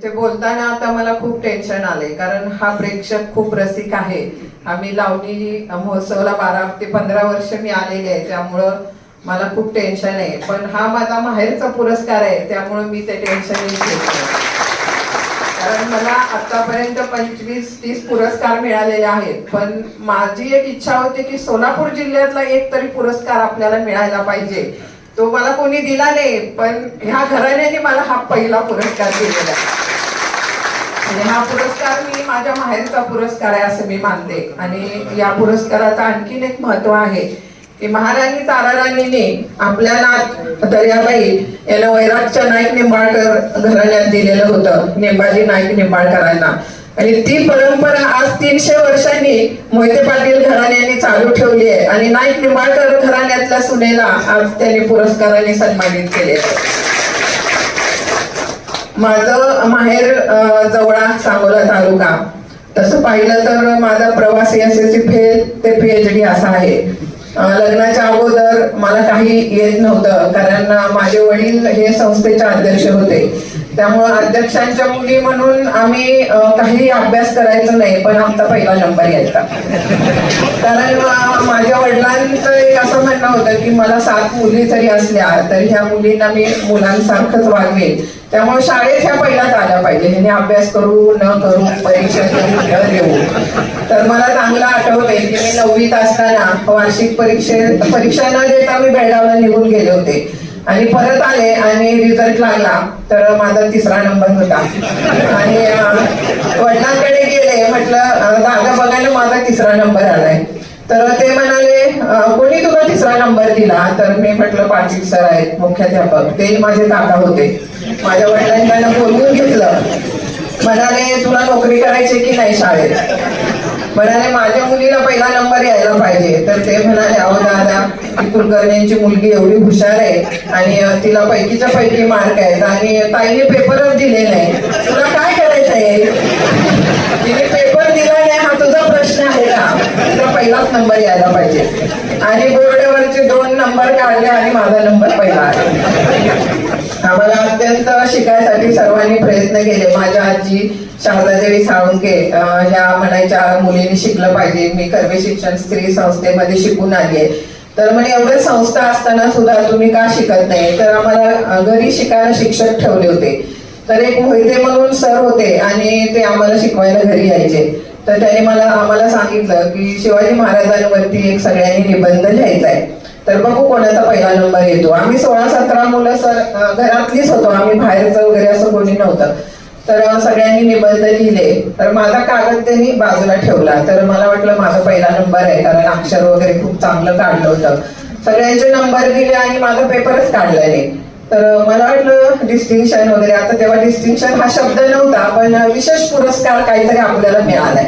ते बोलताना आता मला खूप टेन्शन आले कारण हा प्रेक्षक खूप रसिक आहे. आम्ही लावणी महोत्सवाला बारा ते पंधरा वर्ष मी आलेले आहे त्यामुळं मला खूप टेन्शन आहे. पण हा माझा माहेरचा पुरस्कार आहे त्यामुळं मी ते टेन्शन कारण मला आतापर्यंत पंचवीस तीस पुरस्कार मिळालेले आहेत. पण माझी एक इच्छा होती की सोलापूर जिल्ह्यातला एक तरी पुरस्कार आपल्याला मिळायला पाहिजे. तो मला कोणी दिला नाही पण ह्या घराण्याने मला हा पहिला पुरस्कार दिलेला आहे. आणि हा पुरस्कार मी माझ्या माहेरचा पुरस्कार आहे असं मी मानते. आणि या पुरस्काराचं आणखीन एक महत्त्व आहे की महाराणी ताराराणीने आपल्या दर्याबाई याला वैरागच्या नाईक निंबाळकर घराण्यात दिलेलं होतं नेंबाजी नाईक निंबाळकरांना. आणि ती परंपरा आज तीनशे वर्षांनी मोहिते पाटील घराण्याने चालू ठेवली आहे. आणि नाईक निंबाळकर घराण्यातल्या सुनेला आज त्यांनी पुरस्काराने सन्मानित केले माझं माहेर जवळा सांगोला तालुका. तसं पाहिलं तर माझा प्रवास एस एस सी फेल ते पीएचडी असा आहे. लग्नाच्या अगोदर मला काही येत नव्हतं कारण माझे वडील हे संस्थेचे अध्यक्ष होते. त्यामुळं अध्यक्षांच्या मुली म्हणून आम्ही काही अभ्यास करायचो नाही पण आमचा पहिला नंबर यायचा. कारण माझ्या वडिलांचं एक असं म्हणणं होतं की मला सात मुली जरी असल्या तरी ह्या मुलींना मी मुलांसारखंच वागवेन. त्यामुळे शाळेत ह्या पहिल्याच आल्या पाहिजे. ह्याने अभ्यास करू न करू परीक्षा करू न देऊ. तर मला चांगलं आठवते की मी नववीत असताना वार्षिक परीक्षे परीक्षा न देता मी बेळगावला निघून गेले होते. आणि परत आले आणि रिझल्ट लागला. तर माझा तिसरा नंबर होता. आणि वडिलांकडे गेले. म्हटलं दादा बघायला माझा तिसरा नंबर आलाय. तर ते म्हणाले कोणी तुला तिसरा नंबर दिला? तर मी म्हटलं पाटील सर आहेत मुख्याध्यापक. ते माझे दादा होते. माझ्या वडिलांनी मला बोलवून घेतलं. म्हणाले तुला नोकरी करायची की नाही शाळेत? म्हणाले माझ्या मुलीला पहिला नंबर यायला पाहिजे. तर ते म्हणाले अहो दादा ती कुलकर्णींची मुलगी एवढी हुशार आहे आणि तिला पैकीच्या पैकी मार्क आहेत आणि ताईने पेपरच दिले नाही. तुला काय करायचंय? तिने पेपर तुझा प्रश्न आहे का? तुझा पहिलाच नंबर यायला पाहिजे. आणि बोर्डवरचे दोन नंबर काढले आणि माझा नंबर पहिला आहे. आम्हाला अत्यंत शिकायसाठी सर्वांनी प्रयत्न केले. माझ्या आजी शारदादेवी साळुंके ह्या म्हणायच्या मुलीने शिकलं पाहिजे. मी कर्वे शिक्षण स्त्री संस्थेमध्ये शिकून आली तर म्हणे एवढ्या संस्था असताना सुद्धा तुम्ही का शिकत नाही? तर आम्हाला घरी शिकायला शिक्षक ठेवले होते. तर एक मोहिते म्हणून सर होते आणि ते आम्हाला शिकवायला घरी यायचे. तर त्याने मला आम्हाला सांगितलं की शिवाजी महाराजांवरती एक सगळ्यांनी निबंध लिहायचा आहे तर बघू कोणाचा पहिला नंबर येतो. आम्ही सोळा सतरा मुलं सर घरातलीच होतो. आम्ही बाहेरचं वगैरे असं कोणी नव्हतं. तर सगळ्यांनी निबंध लिहिले. तर माझा कागद त्यांनी बाजूला ठेवला. तर मला वाटलं माझा पहिला नंबर आहे कारण अक्षर वगैरे खूप चांगलं काढलं होतं. सगळ्यांचे नंबर दिले आणि माझा पेपरच काढला नाही. तर मला वाटलं डिस्टिंक्शन वगैरे आता तेव्हा डिस्टिंक्शन हा शब्द नव्हता पण विशेष पुरस्कार काहीतरी आपल्याला मिळालाय.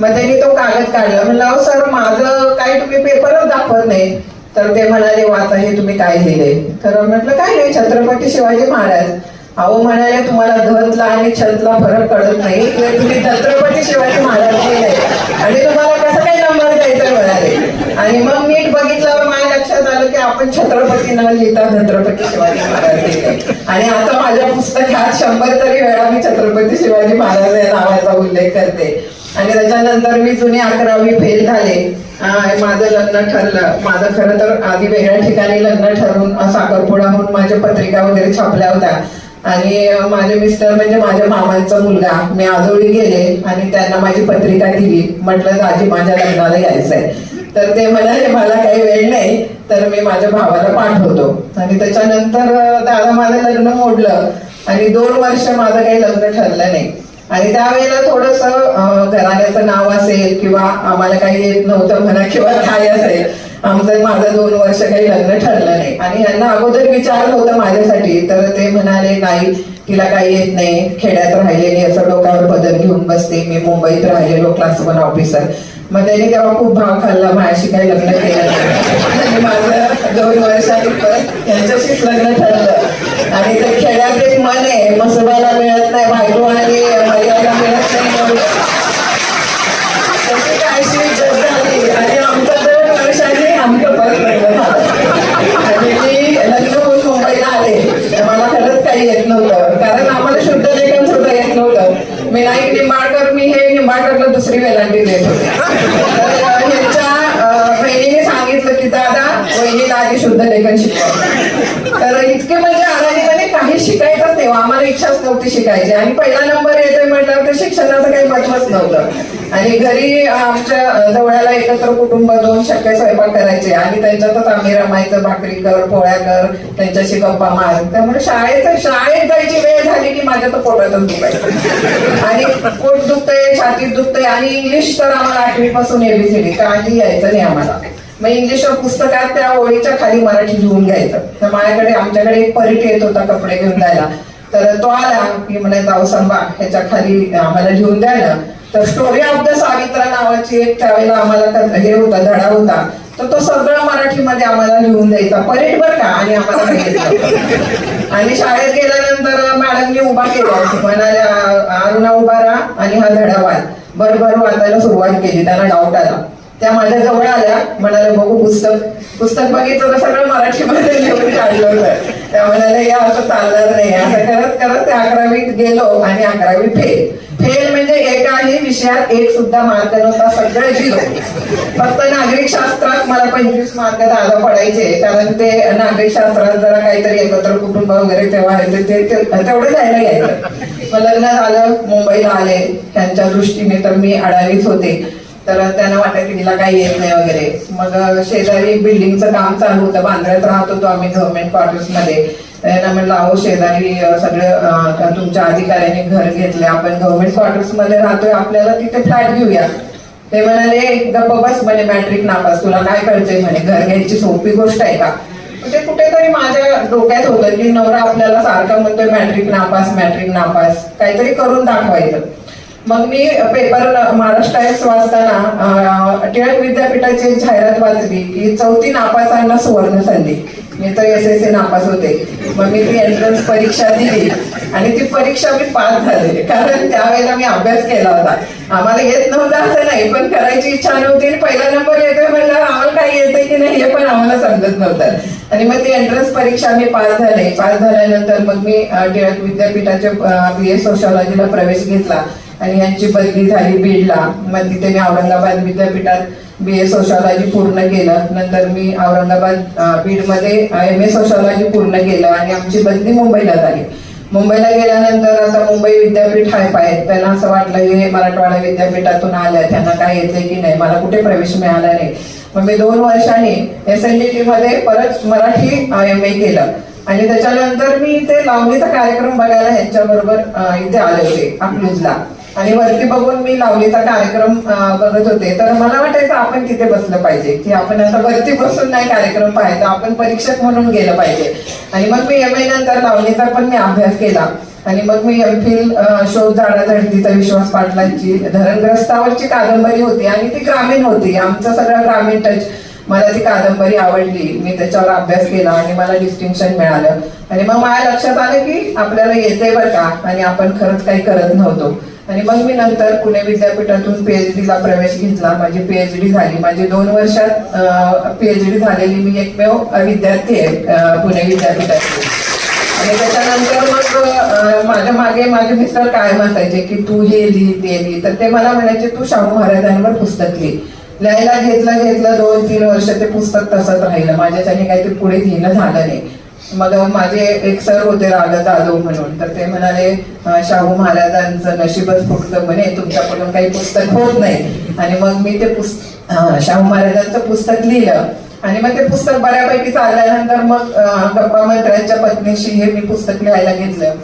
मग त्यांनी तो कागद काढला. म्हणलं सर माझं काही तुम्ही पेपरच दाखवत नाही. तर ते म्हणाले वाचा हे तुम्ही काय लिहिले? तर म्हटलं काय नाही छत्रपती शिवाजी महाराज. अहो म्हणाले तुम्हाला धतला आणि छतला फरक कळत नाही. तुम्ही छत्रपती शिवाजी महाराज लिहिले आणि तुम्हाला कसं काय नंबर द्यायचा म्हणाले आणि मग मीठ बघितल्यावर माझ्या लक्षात आलं की आपण छत्रपती न लिहिता छत्रपती शिवाजी महाराज आणि आता माझ्या पुस्तकात शंभर तरी वेळा मी छत्रपती शिवाजी महाराज या नावाचा उल्लेख करते. आणि त्याच्यानंतर मी जुने अकरावी फेल झाले. माझं लग्न ठरलं. माझं खरं तर आधी वेगळ्या ठिकाणी लग्न ठरवून अं, माझ्या पत्रिका वगैरे छापल्या होत्या. आणि माझे मिस्टर म्हणजे माझ्या मामांचा मुलगा. मी आजोळी गेले आणि त्यांना माझी पत्रिका दिली. म्हटलं आजी माझ्या लग्नाला यायचंय. तर ते म्हणाले मला काही वेळ नाही तर मी माझ्या भावाला पाठवतो. आणि त्याच्यानंतर दादा माझं लग्न मोडलं. आणि दोन वर्ष माझं काही लग्न ठरलं नाही. आणि त्यावेळेला थोडस घराण्याचं नाव असेल किंवा आम्हाला काही येत नव्हतं म्हणा किंवा काय असेल आमचं माझं दोन वर्ष काही लग्न ठरलं नाही. आणि यांना अगोदर विचारलं होतं माझ्यासाठी तर ते म्हणाले नाही तिला काही येत नाही खेड्यात राहिलेली असं डोक्यावर पदर घेऊन बसते. मी मुंबईत राहिलेलो क्लास वन ऑफिसर मग त्यांनी तेव्हा खूप भाव खाल्ला माझ्याशी काही लग्न केलं. नाही आणि माझं दोन वर्षांनी परत यांच्याशीच लग्न ठरलं. आणि ते खेड्यात एक मन आहे मसुबाला मिळत नाही बायको आणि आणि घरी आमच्या अ, जवळला एकत्र कुटुंब दोन शक्य स्वयंपाक करायचे. आणि त्यांच्यातच आम्ही रमायचं भाकरी कर पोळ्या कर त्यांच्याशी गप्पा मार. त्यामुळे शाळेत शाळेत जायची वेळ झाली की माझ्या तर पोटातच दुखायचं. आणि पोट दुखतंय छातीत दुखतंय आणि इंग्लिश तर आम्हाला आठवीपासून एबीसीडी काही यायचं नाही आम्हाला. मग इंग्लिश पुस्तकात त्या ओळीच्या खाली मराठी लिहून घ्यायचं. तर माझ्याकडे आमच्याकडे एक परीट येत होता कपडे घेऊन जायला. तर तो आला की म्हणे जाऊ संभा ह्याच्या खाली आम्हाला लिहून द्यायला तर स्टोरी ऑफ द सावित्रा नावाची एक त्यावेळेला आम्हाला हे होता धडा होता. तर तो सगळं मराठीमध्ये आम्हाला लिहून द्यायचा. परेड बर का? आणि आम्हाला आणि शाळेत गेल्यानंतर मॅडमनी उभा केला. म्हणाल्या अरुणा उभा राहा आणि हा धडा वाच बरोबर वाचायला सुरुवात केली. त्यांना डाऊट आला. त्या माझ्या जवळ आल्या. म्हणाले बघू पुस्तक. पुस्तक बघितलं तर सगळं मराठीमध्ये लिहून काढलं होतं. त्या म्हणाल्या या असं चालणार नाही. असं करत करत ते अकरावीत गेलो आणि अकरावी फेल. फेल म्हणजे एकाही विषयात एक सुद्धा मार्क नव्हता सगळे झिरो फक्त नागरिक शास्त्रात मला पंचवीस मार्क दादा पडायचे कारण ते नागरिक शास्त्रात जरा काहीतरी एकत्र कुटुंब वगैरे तेव्हा आहे ते- तेवढं जायला यायचं. मग लग्न झालं मुंबईला आले त्यांच्या दृष्टीने तर मी अडावीच होते. तर त्यांना वाटत की तिला काही येत नाही वगैरे. मग शेजारी बिल्डिंगचं काम चालू होतं बांद्र्यात राहत होतो आम्ही गव्हर्नमेंट क्वार्टर्समध्ये. त्यांना म्हणलं अहो शेजारी सगळं सगळे तुमच्या अधिकाऱ्यांनी घर घेतले. आपण गव्हर्नमेंट क्वार्टर्समध्ये राहतोय. आपल्याला तिथे फ्लॅट घेऊया. ते म्हणाले गप्प बस म्हणे मॅट्रिक नापास. तुला काय कळतंय म्हणे? घर घ्यायची सोपी गोष्ट आहे का? म्हणजे ते कुठेतरी माझ्या डोक्यात होतं की नवरा आपल्याला सारखा म्हणतोय मॅट्रिक नापास मॅट्रिक नापास. काहीतरी करून दाखवायचं. मग मी पेपर महाराष्ट्र टाइम्स वाचताना टिळक विद्यापीठाची जाहिरात वाचली की चौथी नापासांना सुवर्ण संधी. मी तर एस एस ए नापास होते. मग मी ती एंट्रन्स परीक्षा दिली. आणि ती परीक्षा मी पास झाले. कारण त्यावेळेला मी अभ्यास केला होता. आम्हाला येत नव्हतं असं नाही पण करायची इच्छा नव्हती. आणि पहिला नंबर येतोय म्हणलं आम्हाला काही येतंय की नाही हे पण आम्हाला समजत नव्हतं. आणि मग ती एंट्रन्स परीक्षा मी पास झाले. पास झाल्यानंतर मग मी टिळक विद्यापीठाच्या बी ए सोशॉलॉजीला प्रवेश घेतला. आणि यांची बदली झाली बीडला मग तिथे मी औरंगाबाद विद्यापीठात बी ए सोशॉलॉजी पूर्ण केलं. नंतर मी औरंगाबाद बीडमध्ये एम ए सोशॉलॉजी पूर्ण केलं आणि आमची बदली मुंबईला झाली मुंबईला गेल्यानंतर आता मुंबई विद्यापीठ हाय पाय त्यांना असं वाटलं हे मराठवाडा विद्यापीठातून आल्या. त्यांना काय येते की नाही? मला कुठे प्रवेश मिळाला नाही. मग मी दोन वर्षांनी एस एन डी टी मध्ये परत मराठी एम ए केलं. आणि त्याच्यानंतर मी इथे लावणीचा कार्यक्रम बघायला ह्यांच्याबरोबर इथे आले होते अकलूजला आणि वरती बघून मी लावणीचा कार्यक्रम बघत होते. तर मला वाटायचं आपण तिथे बसलं पाहिजे. की आपण आता वरती बसून नाही कार्यक्रम पाहायचा आपण परीक्षक म्हणून गेलं पाहिजे. आणि मग मी एम ए नंतर लावणीचा पण मी अभ्यास केला. आणि मग मी एम फिल शोध झाडा झडतीचा विश्वास पाटलांची धरणग्रस्तावरची कादंबरी होती आणि ती ग्रामीण होती. आमचं सगळं ग्रामीण टच मला ती कादंबरी आवडली. मी त्याच्यावर अभ्यास केला आणि मला डिस्टिंक्शन मिळालं. आणि मग माझ्या लक्षात आलं की आपल्याला येते बरं का? आणि आपण खरंच काही करत नव्हतो. आणि मग मी नंतर पुणे विद्यापीठातून पीएचडी ला प्रवेश घेतला. माझी पीएचडी झाली. माझी दोन वर्षात पीएचडी झालेली मी एकमेव विद्यार्थी आहे पुणे विद्यापीठाची आणि त्याच्यानंतर मग माझ्या मागे माझे मिस्टर काय म्हणायचे की तू हे लिही ते लिही तर ते मला म्हणायचे तू शाहू महाराजांवर पुस्तक लिही. लिहायला घेतलं घेतलं दोन तीन वर्ष ते पुस्तक तसंच राहिलं. माझ्याच्याने काही ते पुढे लिहिणं झालं नाही. मग माझे एक सर होते राजा जाधव म्हणून. तर ते म्हणाले शाहू महाराजांचं नशीबच फुटलं म्हणे तुमच्याकडून काही पुस्तक होत नाही. आणि मग मी ते पुस्तक शाहू महाराजांचं पुस्तक लिहिलं. आणि मग ते पुस्तक बऱ्यापैकी चालल्यानंतर मग गप्पा मंत्र्यांच्या पत्नीशी हे मी पुस्तक लिहायला घेतलं.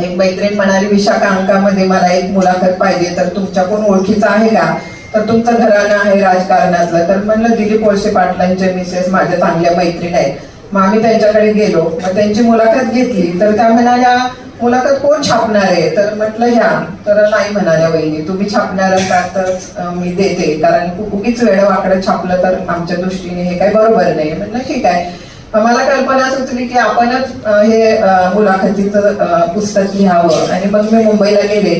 एक मैत्रीण म्हणाली विशाखा अंकामध्ये मला एक मुलाखत पाहिजे तर तुमच्या कोण ओळखीचा आहे का? तर तुमचं घराणं आहे राजकारणातलं. तर म्हणलं दिलीप वळसे पाटलांचे मिसेस माझ्या चांगल्या मैत्रीण आहेत. मग आम्ही त्यांच्याकडे गेलो. मग त्यांची मुलाखत घेतली. तर त्या म्हणाल्या मुलाखत कोण छापणार आहे? तर म्हटलं ह्या. तर नाही म्हणाल्या वहिनी तुम्ही छापणार असाल तर मी देते. कारण उगीच वेळ वाकडं छापलं तर आमच्या दृष्टीने हे काही बरोबर नाही. म्हटलं ठीक आहे. मला कल्पना सुचली की आपणच हे मुलाखतीचं पुस्तक लिहावं. आणि मग मी मुंबईला गेले.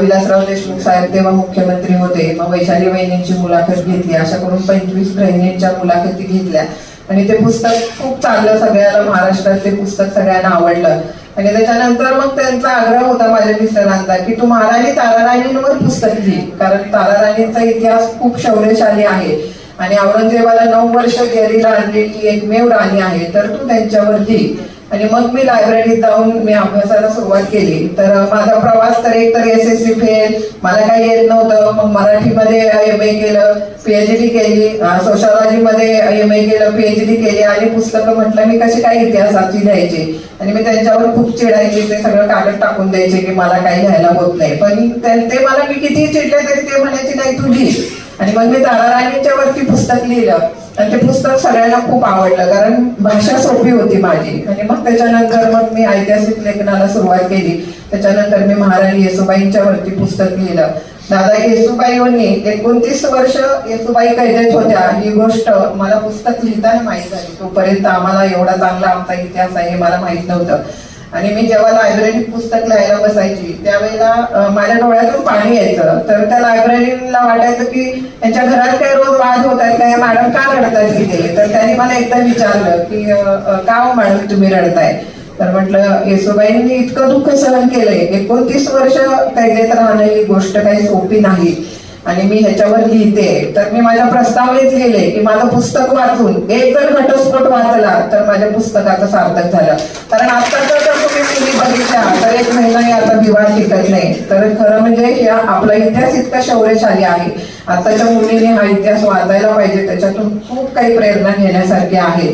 विलासराव देशमुख साहेब तेव्हा मुख्यमंत्री होते. मग वैशाली वहिनींची मुलाखत घेतली. अशा करून पंचवीस बहिणींच्या मुलाखती घेतल्या. आणि ते पुस्तक खूप चाललं सगळ्याला महाराष्ट्रात ते पुस्तक सगळ्यांना आवडलं. आणि त्याच्यानंतर मग त्यांचा आग्रह होता माझ्या मिस्टरांचा की तू महाराणी ताराराणींवर पुस्तक लिही कारण ताराराणींचा इतिहास खूप शौर्यशाली आहे. आणि औरंगजेबाला नऊ वर्ष गेरीला आणलेली एकमेव राणी आहे तर तू त्यांच्यावर लिही आणि मग मी लायब्ररीत जाऊन मी अभ्यासाला सुरुवात केली. तर माझा प्रवास तर एक तर एस एस सी फेल मला काही येत नव्हतं. मग मराठीमध्ये एम ए केलं पीएचडी केली सोशॉलॉजी मध्ये एम ए केलं पीएचडी केली आणि पुस्तकं म्हटलं मी कशी काय इतिहासाची लिहायची? आणि मी त्यांच्यावर खूप चिडायचे ते सगळं कागद टाकून द्यायचे की मला काही लिहायला होत नाही. पण ते मला मी किती चिडले तरी ते म्हणायचे नाही तू लिही. आणि मग मी ताराराणीच्या वरती पुस्तक लिहिलं. ते पुस्तक सगळ्यांना खूप आवडलं कारण भाषा सोपी होती माझी. आणि मग त्याच्यानंतर मग मी ऐतिहासिक लेखनाला सुरुवात केली. त्याच्यानंतर मी महाराणी येसुबाईंच्या वरती पुस्तक लिहिलं. दादा येसुबाईंनी एकोणतीस वर्ष येसुबाई कैदेत होत्या. ही गोष्ट मला पुस्तक लिहिताना माहीत झाली. तोपर्यंत आम्हाला एवढा चांगला आमचा इतिहास आहे हे मला माहीत नव्हतं. आणि मी जेव्हा लायब्ररीत पुस्तक लिहायला बसायची त्यावेळेला माझ्या डोळ्यातून पाणी यायचं. तर त्या लायब्ररीला वाटायचं की त्यांच्या घरात काही रोज वाद होत आहेत काय मॅडम का रडतात तिथे तर त्यांनी मला एकदा विचारलं की का हो मॅडम तुम्ही रडताय? तर म्हटलं येसुबाईंनी इतकं दुःख सहन केलंय. एकोणतीस वर्ष कैदेत राहणं ही गोष्ट काही सोपी नाही. आणि मी ह्याच्यावर लिहिते. तर मी माझ्या प्रस्तावनेत लिहिले की माझं पुस्तक वाचून एक जर घटस्फोट वाचला तर माझ्या पुस्तकाचं सार्थक झालं. कारण आता तुम्ही बघितल्या तर एक महिनाही आता विवाह टिकत नाही. तर खरं म्हणजे या आपला इतिहास इतका शौर्यशाली आहे. आताच्या मुलीने हा इतिहास वाचायला पाहिजे त्याच्यातून खूप काही प्रेरणा घेण्यासारखी आहे.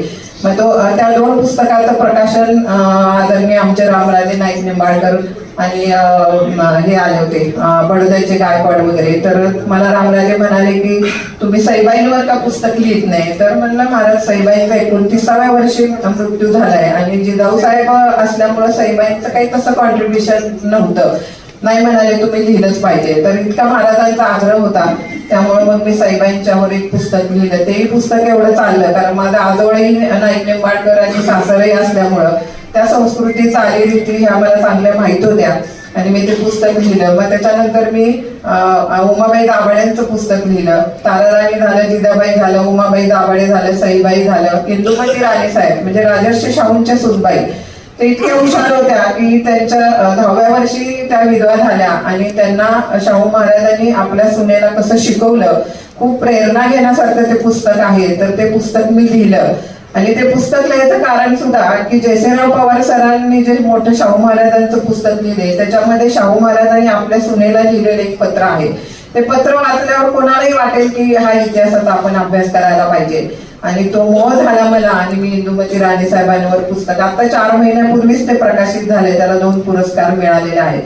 मग तो त्या दोन पुस्तकाचं प्रकाशन आदरणीय आमचे रामराजे नाईक निंबाळकर आणि हे आले होते. बडोद्याचे गायकवाड वगैरे. तर मला रामराजे म्हणाले की तुम्ही सईबाईंवर का पुस्तक लिहित नाही? तर म्हणलं महाराज सईबाईंचा एकोणतीसाव्या वर्षी मृत्यू झालाय आणि जिजाऊ साहेब असल्यामुळं सईबाईंचं काही तसं कॉन्ट्रीब्युशन नव्हतं. नाही म्हणाले तुम्ही लिहिलंच पाहिजे. तर इतका महाराजांचा आग्रह होता. त्यामुळे मग मी साईबाईंच्यावर एक पुस्तक लिहिलं. तेही पुस्तक एवढं चाललं कारण माझा आजोळही नाईक निंबाडकर आणि सासरही असल्यामुळं त्या संस्कृती चालीरीती ह्या मला चांगल्या माहीत होत्या. आणि मी ते पुस्तक लिहिलं. मग त्याच्यानंतर मी उमाबाई दाभाड्यांचं पुस्तक लिहिलं. ताराराणी झालं जिजाबाई झालं उमाबाई दाभाडे झालं सईबाई झालं इंदुमती राणे साहेब म्हणजे राजर्षी शाहूंच्या सुनबाई. ते इतक्या हुशार होत्या की त्यांच्या दहाव्या वर्षी त्या विधवा झाल्या आणि त्यांना शाहू महाराजांनी आपल्या सुनेला कसं शिकवलं खूप प्रेरणा घेण्यासारखं ते पुस्तक आहे. तर ते पुस्तक मी लिहिलं. आणि ते पुस्तक लिहायचं कारण सुद्धा की जयसेराव पवार सरांनी जे मोठं शाहू महाराजांचं पुस्तक लिहिले त्याच्यामध्ये शाहू महाराजांनी आपल्या सुनेला लिहिलेलं एक पत्र आहे. ते पत्र वाचल्यावर कोणालाही वाटेल की हा इतिहासाचा आपण अभ्यास करायला पाहिजे. आणि तो मोह झाला मला आणि मी इंदुमती राणे साहेबांवर पुस्तक. आता चार महिन्यापूर्वीच ते प्रकाशित झाले त्याला दोन पुरस्कार मिळालेले आहेत.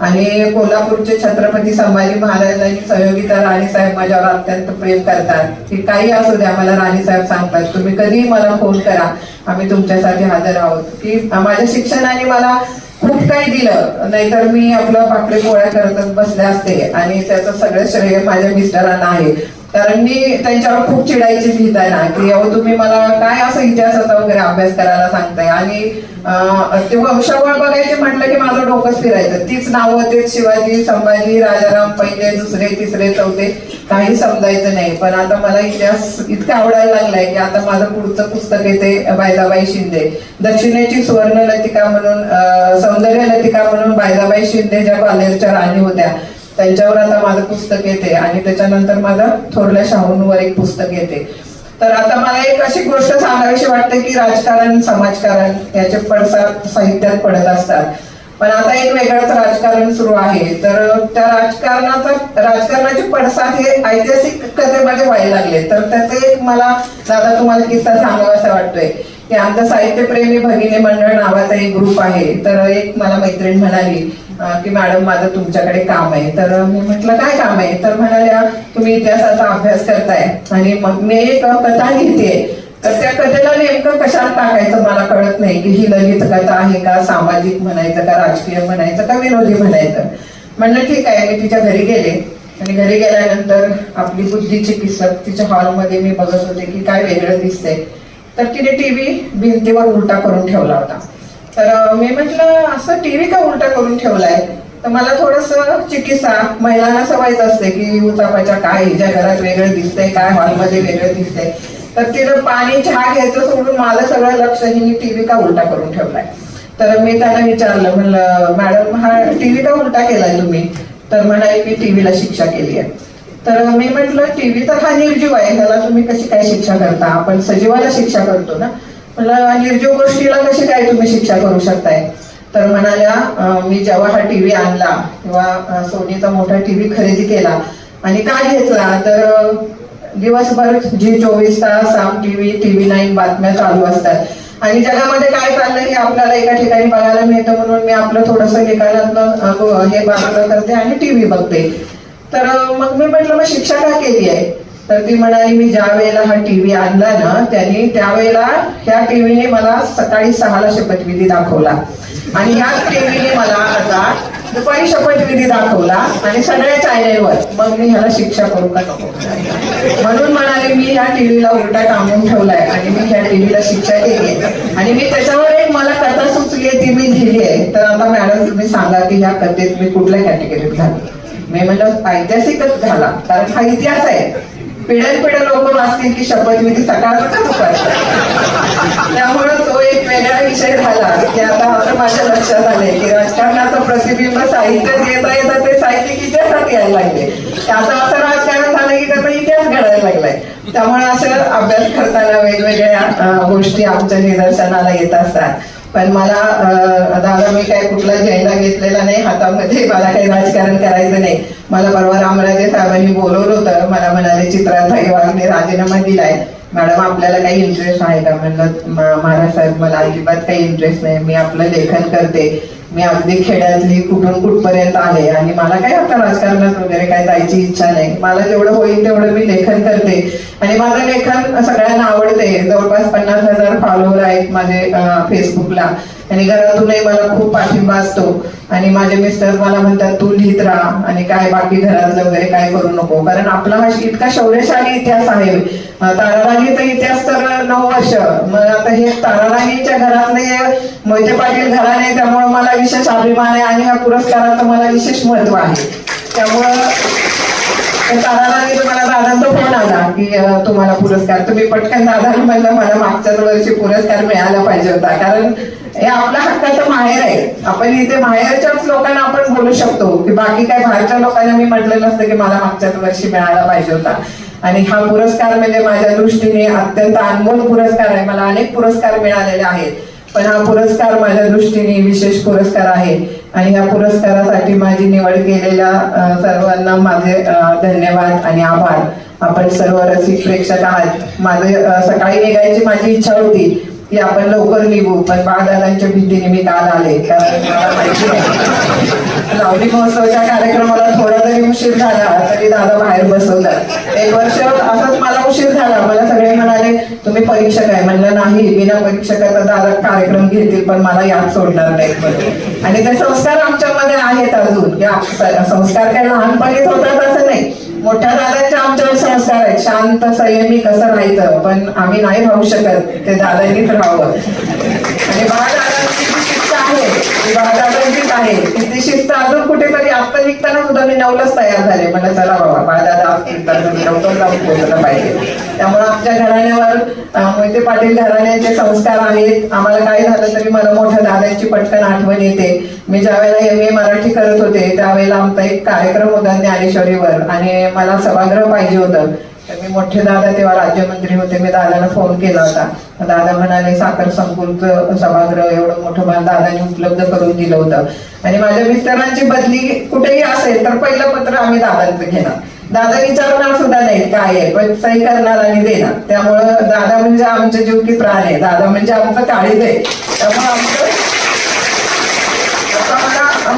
आणि कोल्हापूरचे छत्रपती संभाजी महाराज आणि सहयोगिता राणीसाहेब माझ्यावर अत्यंत प्रेम करतात. की काही असू द्या मला राणीसाहेब सांगतात. तुम्ही कधीही मला फोन करा. आम्ही तुमच्यासाठी हजर आहोत. की माझ्या शिक्षणाने मला खूप काही दिलं. नाहीतर मी आपलं पाकडे गोळ्या करतच बसले असते. आणि त्याचं सगळं श्रेय माझ्या मिस्टरांना आहे. कारण मी त्यांच्यावर खूप चिडायची लिहिताय ना की अहो तुम्ही मला काय असं इतिहासाचा वगैरे अभ्यास करायला सांगताय? आणि ते वंशावळ बघायचे म्हटलं की माझं डोकंच फिरायचं. तीच नावं तेच शिवाजी संभाजी राजाराम पहिले दुसरे तिसरे चौथे काही समजायचं नाही. पण आता मला इतिहास इतका आवडायला लागलाय की आता माझं पुढचं पुस्तक येते बायदाबाई शिंदे. दक्षिणेची सुवर्ण लतिका म्हणून सौंदर्य लतिका म्हणून बायदाबाई शिंदे ज्या ग्वाल्हेरच्या राणी होत्या त्यांच्यावर आता माझं पुस्तक येते आणि त्याच्यानंतर माझं थोरल्या शाहूंवर एक पुस्तक येते. तर आता मला एक अशी गोष्ट सांगावीशी वाटते की राजकारण समाजकारण याचे पडसाद साहित्यात पडत असतात. पण आता एक वेगळंच राजकारण सुरू आहे. तर त्या राजकारणाचा राजकारणाचे पडसाद हे ऐतिहासिक कथेमध्ये व्हायला लागले. तर त्याचे एक मला दादा तुम्हाला किस्सा सांगावा असा वाटतोय. की आमचं साहित्यप्रेमी भगिनी मंडळ नावाचा एक ग्रुप आहे. तर एक मला मैत्रीण म्हणाली की मॅडम माझं तुमच्याकडे काम आहे. तर मी म्हटलं काय काम आहे? तर म्हणाल्या तुम्ही इतिहासाचा अभ्यास करताय. आणि मग मी एक कथा लिहिते तर त्या कथेला नेमकं कशात टाकायचं मला कळत नाही की ही ललित कथा आहे का सामाजिक म्हणायचं का राजकीय म्हणायचं का विरोधी म्हणायचं. म्हणलं ठीक आहे. मी तिच्या घरी गेले. आणि घरी गेल्यानंतर आपली बुद्धीची चिकित्सक तिच्या हॉलमध्ये मी बघत होते की काय वेगळं दिसतंय. तर तिने टीव्ही भिंतीवर उलटा करून ठेवला होता. तर मी म्हटलं असं टीव्ही का उलटा करून ठेवलाय? तर मला थोडस चिकित्सा महिलांना सवयच असते की उचापाच्या काय हिच्या घरात वेगळं दिसतंय काय हॉलमध्ये वेगळं दिसतंय. तर तिनं पाणी चहा घ्यायचं सोडून मला सगळं लक्ष हिने टीव्ही का उलटा करून ठेवलाय. तर मी त्यांना विचारलं म्हणलं मॅडम हा टीव्ही का उलटा केलाय तुम्ही? तर म्हणाले मी टीव्हीला शिक्षा केली आहे. तर मी म्हटलं टीव्ही तर हा निर्जीव आहे ह्याला तुम्ही कशी काय शिक्षा करता? आपण सजीवाला शिक्षा करतो ना. म्हटलं निर्जीव गोष्टीला कशी काय तुम्ही शिक्षा करू शकताय? तर म्हणाल्या मी जेव्हा हा टीव्ही आणला किंवा सोनीचा मोठा टीव्ही खरेदी केला आणि का घेतला? तर दिवसभर जी चोवीस तास साम टीव्ही टीव्ही नाईन बातम्या चालू असतात. आणि जगामध्ये काय चाललंय हे आपल्याला एका ठिकाणी बघायला मिळतं म्हणून मी आपलं थोडस निकालात हे बाजूला करते आणि टीव्ही बघते. तर मग मी म्हटलं मग शिक्षा का केली आहे? तर ती म्हणाली मी ज्या वेळेला हा टीव्ही आणला ना त्यांनी त्यावेळेला ह्या टीव्हीने मला सकाळी सहाला शपथविधी दाखवला. आणि ह्याच टीव्हीने मला आता दुपारी शपथविधी दाखवला आणि सगळ्या चॅनेलवर मग मी ह्याला शिक्षा करू का नको? म्हणून म्हणाले मी ह्या टीव्हीला उलटा टांगून ठेवलाय आणि मी ह्या टीव्हीला शिक्षा केली आणि मी त्याच्यावर एक मला कथा सुचली आहे ती मी लिहिली आहे. तर आता मॅडम तुम्ही सांगा की ह्या कथेत मी कुठल्या कॅटेगरीत घाली? मी म्हणलं ऐतिहासिकच झाला. कारण हा इतिहास आहे. पिढ्यान पिढ्या लोक वाचतील की शपथविधी सकाळचा दुपारचा त्यामुळे तो एक वेगळा विषय झाला की आता असं माझ्या लक्षात आलंय की राजकारणाचं प्रतिबिंब साहित्य येता येतं ते साहित्यिक इतिहासात यायला लागले. आता असं राजकारण झालं की त्याचा इतिहास घडायला लागलाय. त्यामुळे असं अभ्यास करताना वेगवेगळ्या गोष्टी आमच्या निदर्शनाला येत असतात. पण मला दादा मी काय कुठला झेंडा घेतलेला नाही हातामध्ये मला काही राजकारण करायचं नाही. मला परवा रामराजे साहेबांनी बोलवलं होतं मला म्हणाले चित्राताई वाघने राजीनामा दिलाय मॅडम आपल्याला काही इंटरेस्ट आहे का? म्हणलं महाराज साहेब मला अजिबात काही इंटरेस्ट नाही. मी आपलं लेखन करते. मी अगदी खेड्यातली कुठून कुठपर्यंत आले आणि मला काही आता राजकारणात वगैरे काय जायची इच्छा नाही. मला जेवढं होईल तेवढं मी लेखन करते. आणि माझं लेखन सगळ्यांना आवडते. जवळपास पन्नास हजार फॉलोअर आहेत माझे फेसबुकला आणि घरातूनही मला खूप पाठिंबा असतो. आणि माझे मिस्टर मला म्हणतात तू लिहित राहा आणि काय बाकी घरातलं वगैरे काय करू नको. कारण आपला हा इतका शौर्यशाली इतिहास आहे? अं, ताराराणीचा इतिहास तर नऊ वर्ष. मग आता हे ताराराणीच्या घरातले मोहिते पाटील घराणे त्यामुळे मला विशेष अभिमान आहे आणि ह्या पुरस्काराचं मला विशेष महत्त्व आहे. त्यामुळं तर ताराराणी तुम्हाला दादांचा फोन आला की तुम्हाला पुरस्कार. तुम्ही पटकन दादाला म्हणलं मला मागच्याच वर्षी पुरस्कार मिळाला पाहिजे होता. कारण हे आपल्या हक्काचं माहेर आहे. आपण इथे माहेरच्याच लोकांना आपण बोलू शकतो. की बाकी काय बाहेरच्या लोकांना मी म्हटलेलं असतं की मला मागच्याच वर्षी मिळाला पाहिजे होता. आणि हा पुरस्कार म्हणजे माझ्या दृष्टीने अत्यंत अनमोल पुरस्कार आहे. मला अनेक पुरस्कार मिळालेले आहेत. पण हा पुरस्कार माझ्या दृष्टीने विशेष पुरस्कार आहे. आणि या पुरस्कारासाठी माझी निवड केलेल्या सर्वांना माझे धन्यवाद आणि आभार. आपण सर्व रसिक प्रेक्षक आहात. माझे सकाळी निघायची माझी इच्छा होती की आपण लवकर निघू पण बाळदादांच्या भीतीने मी काल आले. कारण मला माहिती लावणी महोत्सवच्या कार्यक्रमाला थोडा जरी उशीर झाला तरी दादा बाहेर बसवला. एक वर्ष असंच मला उशीर झाला. मला सगळे म्हणाले तुम्ही परीक्षक आहे. म्हणलं नाही बिना परीक्षकाचा दादा कार्यक्रम घेतील पण मला यात सोडणार नाही आणि ते संस्कार आमच्यामध्ये आहेत अजून. या संस्कार काय लहानपणीच होतात असं नाही. मोठ्या दादांचे आमच्यावर संस्कार आहेत. शांत संयमी कसं राहायचं? पण आम्ही नाही राहू शकत. ते दादांनीच राहावं आणि बाळदादांची जी शिस्त आहे ती बाळदादांचीच आहे. ती शिस्त अजून कुठेतरी आत्ता निघताना सुद्धा मी नवलंच तयार झाले. मला चला बाबा बाळदादा आज लवकर जाऊन पोहोचलं पाहिजे. त्यामुळे आमच्या घराण्यावर मोहिते पाटील घराण्याचे संस्कार आहेत. आम्हाला काय झालं तरी मला मोठ्या दादांची पटकन आठवण येते. मी ज्या वेळेला एम ए मराठी करत होते त्यावेळेला आमचा एक कार्यक्रम होता ज्ञानेश्वरीवर आणि मला सभागृह पाहिजे होतं. तर मी मोठे दादा तेव्हा राज्यमंत्री होते मी दादाला फोन केला होता. दादा म्हणाले साखर संकुलचं सभागृह एवढं मोठं मला दादाने उपलब्ध करून दिलं होतं. आणि माझ्या मिस्टरांची बदली कुठेही असेल तर पहिलं पत्र आम्ही दादांचं घेणार. दादा विचारणार सुद्धा नाही काय आहे पण सही करणार आणि देणार. त्यामुळं दादा म्हणजे आमचे जीव की प्राण आहे. दादा म्हणजे आमचं काळीज आहे. त्यामुळे आमचं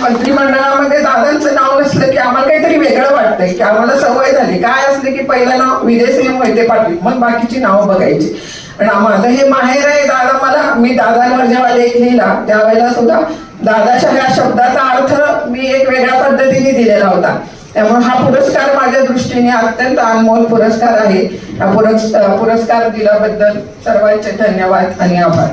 मंत्रिमंडळामध्ये दादांचं नाव नसलं की आम्हाला काहीतरी वेगळं वाटतंय की आम्हाला सवय झाली. काय असले की पहिलं नाव विदेशी मोहिते पाटील मग बाकीची नावं बघायची. आणि माझं हे माहेर आहे दादा मला मी दादांवर जेव्हा लेख लिहिला. त्यावेळेला सुद्धा दादाच्या या शब्दाचा अर्थ मी एक वेगळ्या पद्धतीने दिलेला होता. त्यामुळे हा पुरस्कार माझ्या दृष्टीने अत्यंत अनमोल पुरस्कार आहे. हा पुरस्कार दिल्याबद्दल सर्वांचे धन्यवाद आणि आभार.